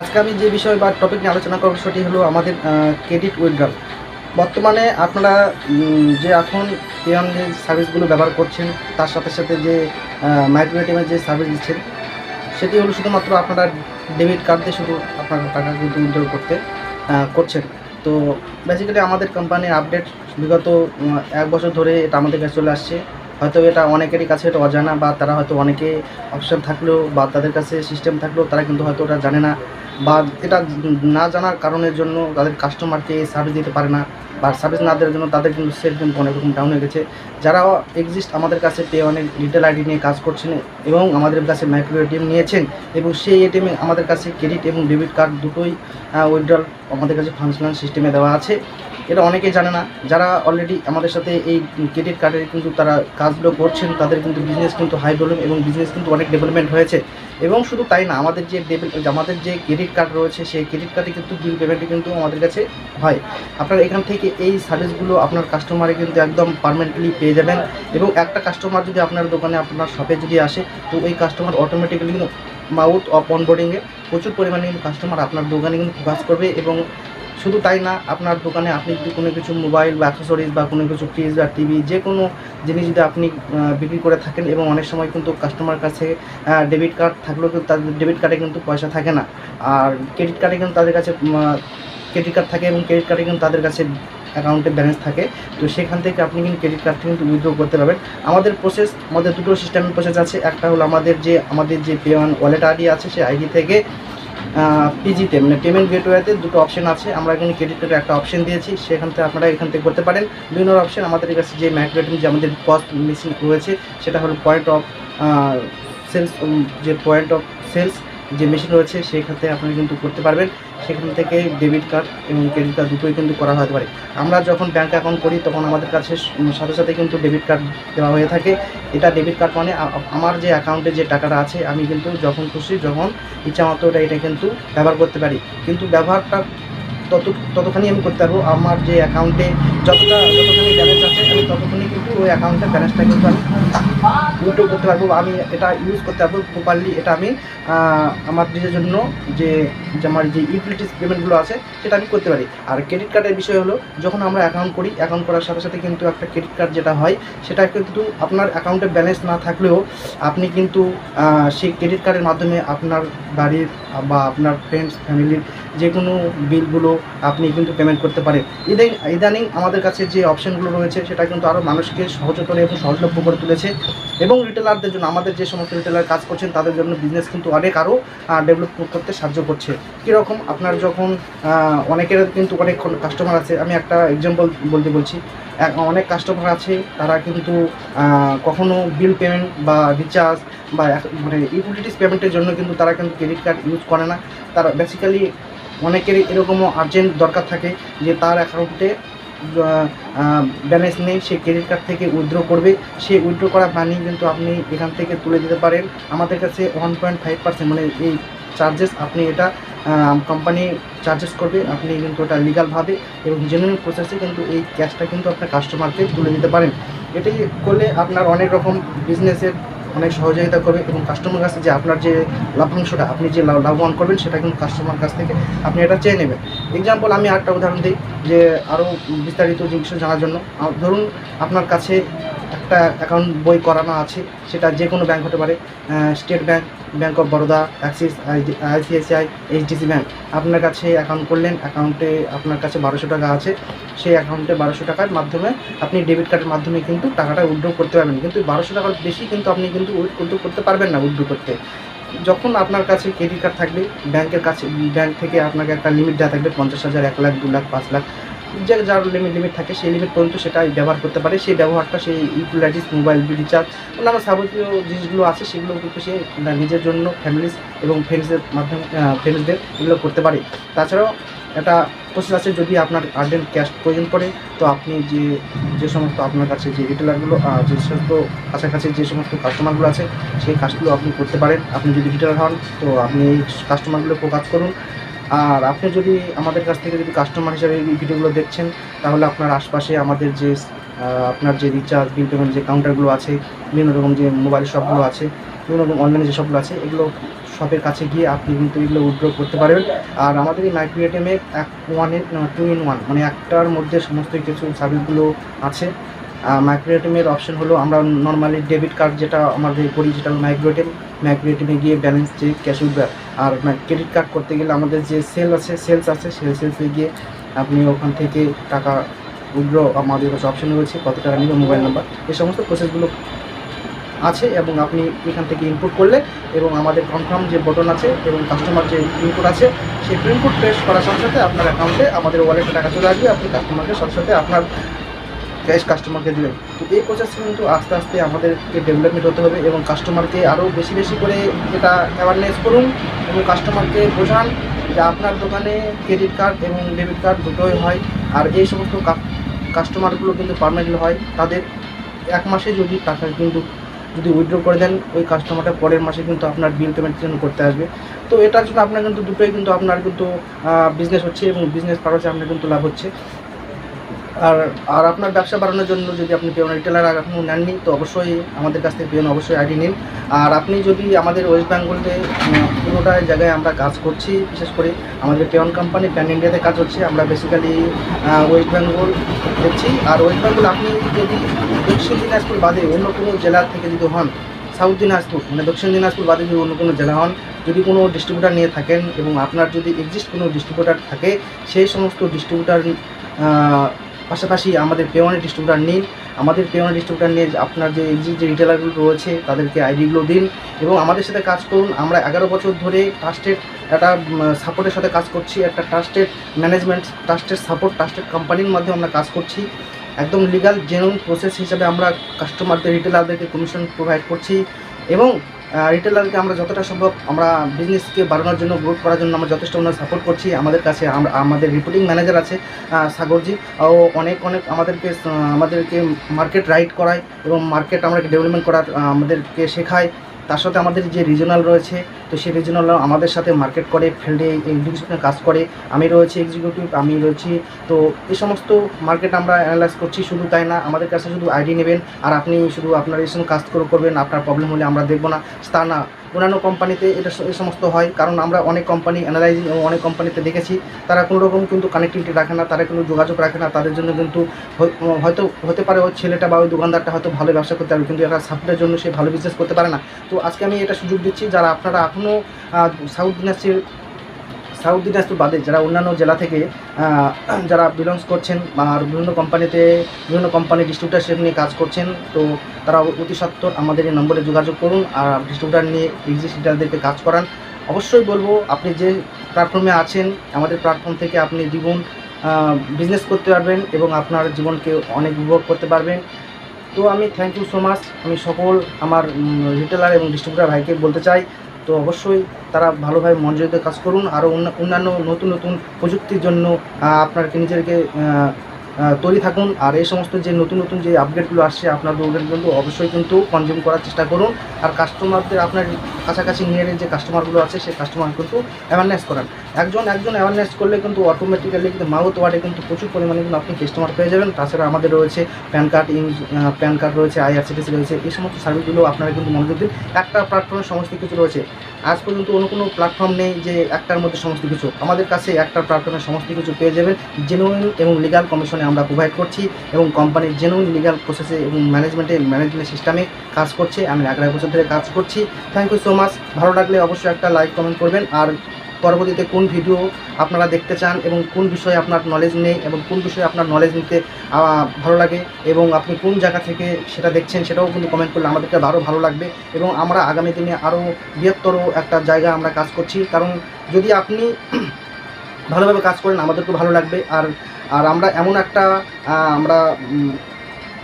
আজকে আমি যে বিষয় বা টপিক নিয়ে আলোচনা করব সেটি হলো আমাদের ক্রেডিট উইথড্রল বর্তমানে আপনারা যে এখন পেয়ন যে সার্ভিসগুলো ব্যবহার করছেন, তার সাথে সাথে যে মাইক্রো এটিএমের যে সার্ভিস দিচ্ছেন, সেটি হলো শুধুমাত্র আপনারা ডেবিট কার্ড দিয়ে শুধু আপনার টাকা কিন্তু উইথড্রল করতে করছেন। তো বেসিক্যালি আমাদের কোম্পানির আপডেট বিগত এক বছর ধরে এটা আমাদের কাছে চলে আসছে। হয়তো এটা অনেকেরই কাছে এটা অজানা বা তারা হয়তো অনেকে অপশান থাকলেও বা তাদের কাছে সিস্টেম থাকলেও তারা কিন্তু হয়তো ওটা জানে না বা এটা না জানার কারণের জন্য তাদের কাস্টমারকে সার্ভিস দিতে পারে না বা সার্ভিস না দেওয়ার জন্য তাদের কিন্তু সেল কিন্তু অনেক রকম ডাউন হয়ে গেছে। যারা এক্সিস্ট আমাদের কাছে পে অনেক রিটেল আইডি নিয়ে কাজ করছেন এবং আমাদের কাছে মাইক্রো এটিএম নিয়েছেন এবং সেই এটিএমে আমাদের কাছে ক্রেডিট এবং ডেবিট কার্ড দুটোই উইথড্রল আমাদের কাছে ফাংশনাল সিস্টেমে দেওয়া আছে। এটা অনেকে জানে না। যারা অলরেডি আমাদের সাথে এই ক্রেডিট কার্ডের কিন্তু তারা কাজগুলো করছেন, তাদের কিন্তু বিজনেস কিন্তু হাই ভলিউম এবং বিজনেস কিন্তু অনেক ডেভেলপমেন্ট হয়েছে। এবং শুধু তাই না, আমাদের যে আমাদের যে ক্রেডিট কার্ড রয়েছে, সেই ক্রেডিট কার্ডে কিন্তু বিল পেমেন্টে কিন্তু আমাদের কাছে হয়। আপনার এখান থেকে এই সার্ভিসগুলো আপনার কাস্টমারে কিন্তু একদম পারমানেন্টলি পেয়ে যাবেন এবং একটা কাস্টমার যদি আপনার দোকানে, আপনার শপে যদি আসে, তো ওই কাস্টমার অটোমেটিক্যালি কিন্তু মাউথ অফ অনবোর্ডিংয়ে প্রচুর পরিমাণে কিন্তু কাস্টমার আপনার দোকানে কিন্তু ফোকাস করবে এবং শুধু তাই না, আপনার দোকানে আপনি যদি কোনো কিছু মোবাইল বা অ্যাক্সেসরিজ বা কোনো কিছু ফ্রিজ বা টিভি যে কোনো জিনিস যদি আপনি বিক্রি করে থাকেন এবং অনেক সময় কিন্তু কাস্টমার কাছে ডেবিট কার্ড থাকলেও কিন্তু তাদের ডেবিট কার্ডে কিন্তু পয়সা থাকে না। আর ক্রেডিট কার্ডে কিন্তু তাদের কাছে ক্রেডিট কার্ড থাকে এবং ক্রেডিট কার্ডে কিন্তু তাদের কাছে অ্যাকাউন্টে ব্যালেন্স থাকে। তো সেখান থেকে আপনি কিন্তু ক্রেডিট কার্ডটা কিন্তু উইথড্র করতে পারবেন। আমাদের প্রসেস আমাদের দুটো সিস্টেমের প্রসেস আছে। একটা হলো আমাদের যে আমাদের যে পে ওয়ালেট আইডি আছে, সেই আইডি থেকে পিজিতে মানে পেমেন্ট গেটওয়েতে দুটো অপশন আছে। আমরা এখানে ক্রেডিট কার্ডের একটা অপশন দিয়েছি। সেখান থেকে আপনারা এখান থেকে করতে পারেন। দুই নম্বর অপশন আমাদের কাছে যে ম্যাক্রোটিং যে আমাদের কস্ট মিসিং রয়েছে, সেটা হলো পয়েন্ট অফ সেলস যে পয়েন্ট অফ সেলস যে মেশিন রয়েছে সেখান থেকে আপনারা কিন্তু করতে পারবেন। সেখান থেকে ডেবিট কার্ড এবং ক্রেডিট কার্ড দুটোই কিন্তু করা হতে পারে। আমরা যখন ব্যাঙ্ক অ্যাকাউন্ট করি, তখন আমাদের কাছে সাথে সাথে কিন্তু ডেবিট কার্ড দেওয়া হয়ে থাকে। এটা ডেবিট কার্ড মানে আমার যে অ্যাকাউন্টে যে টাকাটা আছে, আমি কিন্তু যখন খুশি, যখন ইচ্ছা মতো এটা এটা কিন্তু ব্যবহার করতে পারি। কিন্তু ব্যবহারটা তত, ততখানি আমি করতে পারব। আমার যে অ্যাকাউন্টে যতটা, যতখানি ব্যালেন্স আছে, আমি ততখানি কিন্তু ওই অ্যাকাউন্টের ব্যালেন্সটা কিন্তু আমি উইথড্র করতে পারব, আমি এটা ইউজ করতে পারব প্রপারলি এটা আমি আমার নিজের জন্য যে আমার যে ইউটিলিটিস পেমেন্টগুলো আছে, সেটা আমি করতে পারি। আর ক্রেডিট কার্ডের বিষয় হলো, যখন আমরা অ্যাকাউন্ট করি অ্যাকাউন্ট করার সাথে সাথে কিন্তু একটা ক্রেডিট কার্ড যেটা হয়, সেটা কিন্তু আপনার অ্যাকাউন্টে ব্যালেন্স না থাকলেও আপনি কিন্তু সেই ক্রেডিট কার্ডের মাধ্যমে আপনার বাড়ির বা আপনার ফ্রেন্ডস ফ্যামিলির যে কোনো বিলগুলো আপনি কিন্তু পেমেন্ট করতে পারেন। ইদানিং ইদানিং আমাদের কাছে যে অপশনগুলো রয়েছে, সেটা কিন্তু আরও মানুষকে সহজতর এবং সহজলভ্য করে তুলেছে এবং রিটেলারদের জন্য, আমাদের যে সমস্ত রিটেলার কাজ করছেন, তাদের জন্য বিজনেস কিন্তু অনেক আরও ডেভেলপ করতে সাহায্য করছে। কীরকম? আপনার যখন অনেকের কিন্তু অনেক কাস্টমার আছে, আমি একটা এক্সাম্পল বলতে বলছি। অনেক কাস্টমার আছে, তারা কিন্তু কখনো বিল পেমেন্ট বা রিচার্জ বা মানে ইউটিলিটিস পেমেন্টের জন্য কিন্তু তারা কিন্তু ক্রেডিট কার্ড ইউজ করে না। তারা বেসিক্যালি অনেকেরই এরকমও আর্জেন্ট দরকার থাকে যে তার অ্যাকাউন্টে ব্যালেন্স নেই, সে ক্রেডিট কার্ড থেকে উইথড্র করবে। সেই উইথড্র করা মানি কিন্তু আপনি এখান থেকে তুলে দিতে পারেন। আমাদের কাছে ওয়ান পয়েন্ট ফাইভ পার্সেন্ট মানে এই চার্জেস আপনি এটা কোম্পানি চার্জেস করবে। আপনি কিন্তু ওটা লিগালভাবে এবং জেনুইন প্রসেসে কিন্তু এই ক্যাশটা কিন্তু আপনার কাস্টমারকে তুলে দিতে পারেন। এটি করলে আপনার অনেক রকম বিজনেসের অনেক সহযোগিতা করবে এবং কাস্টমার কাছে যে আপনার যে লাভাংশটা আপনি যে লাভ- লাভবান করবেন সেটা কিন্তু কাস্টমার কাছ থেকে আপনি এটা চেয়ে নেবেন। এক্সাম্পল আমি আরেকটা উদাহরণ দিই যে আরও বিস্তারিত জিনিস জানার জন্য। ধরুন আপনার কাছে একটা অ্যাকাউন্ট বই করানো আছে, সেটা যে কোনো ব্যাংক হতে পারে State Bank Bank of Baroda Axis ICICI HDC bank আপনার কাছে অ্যাকাউন্ট করলেন অ্যাকাউন্টে আপনার কাছে বারোশো টাকা আছে, সেই অ্যাকাউন্টে বারোশো টাকার মাধ্যমে আপনি ডেবিট কার্ডের মাধ্যমে কিন্তু টাকাটা উইথড্র করতে পারবেন। কিন্তু বারোশো টাকার বেশি কিন্তু আপনি কিন্তু উইথড্র করতে পারবেন না উইথড্র করতে। যখন আপনার কাছে ক্রেডিট কার্ড থাকবে ব্যাংকের কাছে ব্যাংক থেকে আপনাকে একটা লিমিট দেওয়া থাকবে, পঞ্চাশ হাজার, এক লাখ, দু লাখ, পাঁচ লাখ। যে যার লিমিট লিমিট থাকে, সেই লিমিট পর্যন্ত সেটা ব্যবহার করতে পারে। সেই ব্যবহারটা সেই ইউটিলাইটিস মোবাইল রিচার্জ অন্যান্য যাবতীয় জিনিসগুলো আছে, সেগুলো কিন্তু সে নিজের জন্য ফ্যামিলিস এবং ফ্রেন্ডসদের মাধ্যমে ফ্রেন্ডসদের এগুলো করতে পারে। তাছাড়াও একটা প্রসেস আছে, যদি আপনার আর্জেন্ট ক্যাশ প্রয়োজন পড়ে, তো আপনি যে যে সমস্ত আপনার কাছে যে রিটেলারগুলো যে সমস্ত কাছাকাছি যে সমস্ত কাস্টমারগুলো আছে, সেই কাজগুলো আপনি করতে পারেন। আপনি যদি রিটেলার হন, তো আপনি এই কাস্টমারগুলো প্রকাশ করুন। আর আপনি যদি আমাদের কাছ থেকে যদি কাস্টমার হিসাবে এই ভিডিওগুলো দেখছেন, তাহলে আপনার আশপাশে আমাদের যে আপনার যে রিচার্জ বিল পেমেন্ট যে কাউন্টারগুলো আছে, বিভিন্ন রকম যে মোবাইল শপগুলো আছে, বিভিন্ন রকম অনলাইনে যে শপগুলো আছে, এগুলো শপের কাছে গিয়ে আপনি কিন্তু এগুলো উইথড্র করতে পারবেন। আর আমাদের এই মাইক্রো এটিএমে এক ওয়ান টু ইন ওয়ান মানে একটার মধ্যে সমস্ত কিছু সার্ভিসগুলো আছে। মাইক্রো এটিএমের অপশন হলো আমরা নর্মালি ডেবিট কার্ড যেটা আমাদের করি, যেটা মাইক্রো এটিএম মাইক্রো এটিএমে গিয়ে ব্যালেন্স চেক ক্যাশ উইথড্র আর ক্রেডিট কার্ড করতে গেলে আমাদের যে সেল আছে সেলস আছে, সেই সেলসে গিয়ে আপনি ওখান থেকে টাকা উইথড্র আমাদের কাছে অপশন রয়েছে, কত টাকা নেবে মোবাইল নাম্বার এই সমস্ত প্রসেসগুলো আছে এবং আপনি এখান থেকে ইনপুট করলে এবং আমাদের কনফার্ম যে বটন আছে এবং কাস্টমার যে ইনপুট আছে, সেই ইনপুট প্রেস করার সাথে সাথে আপনার অ্যাকাউন্টে আমাদের ওয়ালেটে টাকা চলে আসবে, আপনি কাস্টমারকে সাথে সাথে আপনার ক্যাশ কাস্টমারকে দেবেন। তো এই প্রসেস কিন্তু আস্তে আস্তে আমাদেরকে ডেভেলপমেন্ট হতে হবে এবং কাস্টমারকে আরও বেশি বেশি করে এটা অ্যাওয়ারনেস করুন এবং কাস্টমারকে বোঝান যে আপনার দোকানে ক্রেডিট কার্ড এবং ডেবিট কার্ড দুটোই হয় আর এই সমস্ত কাস্টমারগুলো কিন্তু পারমানেন্ট হয়। তাদের এক মাসে যদি টাকা কিন্তু, যদি উইথড্র করে দেন, ওই কাস্টমারটা পরের মাসে কিন্তু আপনার বিল পেমেন্টের জন্য করতে আসবে। তো এটার জন্য আপনার কিন্তু দুটোই কিন্তু আপনার কিন্তু বিজনেস হচ্ছে এবং বিজনেস পারপাসে আপনার কিন্তু লাভ হচ্ছে। আর আর আপনার ব্যবসা বাড়ানোর জন্য যদি আপনি পেওয়ান রিটেলার এখনও নেননি, তো অবশ্যই আমাদের কাছ থেকে পেওয়ান অবশ্যই আইডি নিন। আর আপনি যদি আমাদের ওয়েস্ট বেঙ্গলে পুরোটা জায়গায় আমরা কাজ করছি, বিশেষ করে আমাদের পেওয়ান কোম্পানি প্যান ইন্ডিয়াতে কাজ হচ্ছে, আমরা বেসিক্যালি ওয়েস্ট বেঙ্গল দেখছি। আর ওয়েস্ট বেঙ্গল আপনি যদি দক্ষিণ দিনাজপুর বাদে অন্য কোনো জেলা থেকে যদি হন সাউথ দিনাজপুর মানে দক্ষিণ দিনাজপুর বাদে যদি অন্য কোনো জেলা হন, যদি কোনো ডিস্ট্রিবিউটার নিয়ে থাকেন এবং আপনার যদি এক্সিস্ট কোনো ডিস্ট্রিবিউটার থাকে, সেই সমস্ত ডিস্ট্রিবিউটার পাশাপাশি আমাদের পেওয়ানি ডিস্ট্রিবিউটার নিন আমাদের পেওয়ানি ডিস্ট্রিবিউটার নিয়ে আপনার যে এক্সিস্ট যে রিটেলারগুলো রয়েছে, তাদেরকে আইডিগুলো দিন এবং আমাদের সাথে কাজ করুন। আমরা এগারো বছর ধরে ট্রাস্টেড একটা সাপোর্টের সাথে কাজ করছি, একটা trusted management trusted support trusted কোম্পানির মাধ্যমে আমরা কাজ করছি। একদম লিগাল জেনুইন প্রসেস হিসাবে আমরা কাস্টমারদের রিটেলারদেরকে কমিশন প্রোভাইড করছি এবং রিটেলারকে আমরা যতটা সম্ভব আমরা বিজনেসকে বাড়ানোর জন্য গ্রোথ করার জন্য আমরা যথেষ্ট ওনার সাপোর্ট করছি। আমাদের কাছে আমরা, আমাদের রিপোর্টিং ম্যানেজার আছে সাগরজি। ও অনেক অনেক আমাদেরকে আমাদেরকে মার্কেট রাইড করায় এবং মার্কেট আমরা ডেভেলপমেন্ট করার আমাদেরকে শেখায়। তার সাথে আমাদের যে রিজনাল রয়েছে, তো সেই রিজনাল আমাদের সাথে মার্কেট করে ফিল্ডে এক্সিকিউটিভ কাজ করে। আমি রয়েছি এক্সিকিউটিভ আমি রয়েছি, তো এই সমস্ত মার্কেট আমরা অ্যানালাইজ করছি, শুধু তাই না, আমাদের কাছে শুধু আইডি নেবেন, আর আপনি শুধু আপনার এই কাজ করবেন, আপনার প্রবলেম হলে আমরা দেখব না। তা না অন্যান্য কোম্পানিতে এটা এ সমস্ত হয়। কারণ আমরা অনেক কোম্পানি অ্যানালাইজিং এবং অনেক কোম্পানিতে দেখেছি, তারা কোনো রকম কিন্তু কানেক্টিভিটি রাখে না, তারা কোনো যোগাযোগ রাখে না, তাদের জন্য কিন্তু হয়তো, হতে পারে ওই ছেলেটা বা ওই দোকানদারটা হয়তো ভালো ব্যবসা করতে পারবে, কিন্তু এটা সাপোর্টের জন্য সে ভালো বিজনেস করতে পারে না। তো আজকে আমি এটা সুযোগ দিচ্ছি, যারা আপনারা এখনও সাউথ দিনাজপুর সাউথ দিনাজপুর বাদে যারা অন্যান্য জেলা থেকে যারা বিলংস করছেন আর বিভিন্ন কোম্পানিতে, বিভিন্ন কোম্পানি ডিস্ট্রিবিউটারশিপ নিয়ে কাজ করছেন, তো তারা অতি সত্বর আমাদের এই নম্বরে যোগাযোগ করুন আর ডিস্ট্রিবিউটার নিয়ে এক্সিস্টারদেরকে কাজ করান। অবশ্যই বলব, আপনি যে প্ল্যাটফর্মে আছেন, আমাদের প্ল্যাটফর্ম থেকে আপনি দ্বিগুণ বিজনেস করতে পারবেন এবং আপনার জীবনকে অনেক উপভোগ করতে পারবেন। তো আমি থ্যাংক ইউ সো মাচ আমি সকল আমার রিটেলার এবং ডিস্ট্রিবিউটার ভাইকে বলতে চাই তো অবশ্যই তারা ভালোভাবে মনোযোগ কাজ করুন। আরও অন্যান্য নতুন নতুন প্রযুক্তির জন্য আপনার নিজেকে তৈরি থাকুন। আর এই সমস্ত যে নতুন নতুন যে আপডেটগুলো আসছে আপনার দৌড়ের কিন্তু অবশ্যই কিন্তু কনজিউম করার চেষ্টা করুন। আর কাস্টমারদের আপনার কাছাকাছি নিয়ারে যে কাস্টমারগুলো আছে, সেই কাস্টমার কিন্তু অ্যাওয়ারনেস করান। একজন একজন অ্যাওয়ারনেস করলে কিন্তু অটোমেটিক্যালি কিন্তু মাউথ ওয়ার্ডে কিন্তু প্রচুর পরিমাণে কিন্তু আপনি কাস্টমার পেয়ে যাবেন। তাছাড়া আমাদের রয়েছে প্যান কার্ড প্যান কার্ড রয়েছে আইআরসিটিসি রয়েছে, এই সমস্ত সার্ভিসগুলো আপনারা কিন্তু মনোযোগ দিন। একটা প্ল্যাটফর্মে সমস্ত কিছু রয়েছে। আজ পর্যন্ত অন্য কোনো প্ল্যাটফর্ম নেই যে একটার মধ্যে সমস্ত কিছু। আমাদের কাছে একটা প্ল্যাটফর্মে সমস্ত কিছু পেয়ে যাবেন। জেনুইন এবং লিগাল কমিশনে আমরা প্রোভাইড করছি এবং কোম্পানির জেনুইন লিগাল প্রসেসে এবং ম্যানেজমেন্টে ম্যানেজমেন্ট সিস্টেমে কাজ করছে। আমি এগারো বছর ধরে কাজ করছি। থ্যাংক ইউ সো মাচ ভালো লাগলে অবশ্যই একটা লাইক কমেন্ট করবেন। আর পরবর্তীতে কোন ভিডিও আপনারা দেখতে চান এবং কোন বিষয়ে আপনার নলেজ নেই এবং কোন বিষয়ে আপনার নলেজ নিতে ভালো লাগে এবং আপনি কোন জায়গা থেকে সেটা দেখছেন সেটাও কিন্তু কমেন্ট করলে আমাদেরকে আরও ভালো লাগবে এবং আমরা আগামী দিনে আরও বৃহত্তর একটা জায়গা আমরা কাজ করছি। কারণ যদি আপনি ভালোভাবে কাজ করেন আমাদেরকে ভালো লাগবে। আর আর আমরা এমন একটা আমরা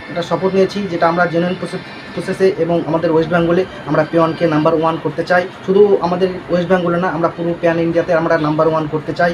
একটা শপথ নিয়েছি যেটা আমরা জেনুইন প্রসেসে এবং আমাদের ওয়েস্ট বেঙ্গলে আমরা পেয়নকে নাম্বার ওয়ান করতে চাই। শুধু আমাদের ওয়েস্ট বেঙ্গলে না, আমরা পুরো প্যান ইন্ডিয়াতে আমরা নাম্বার ওয়ান করতে চাই।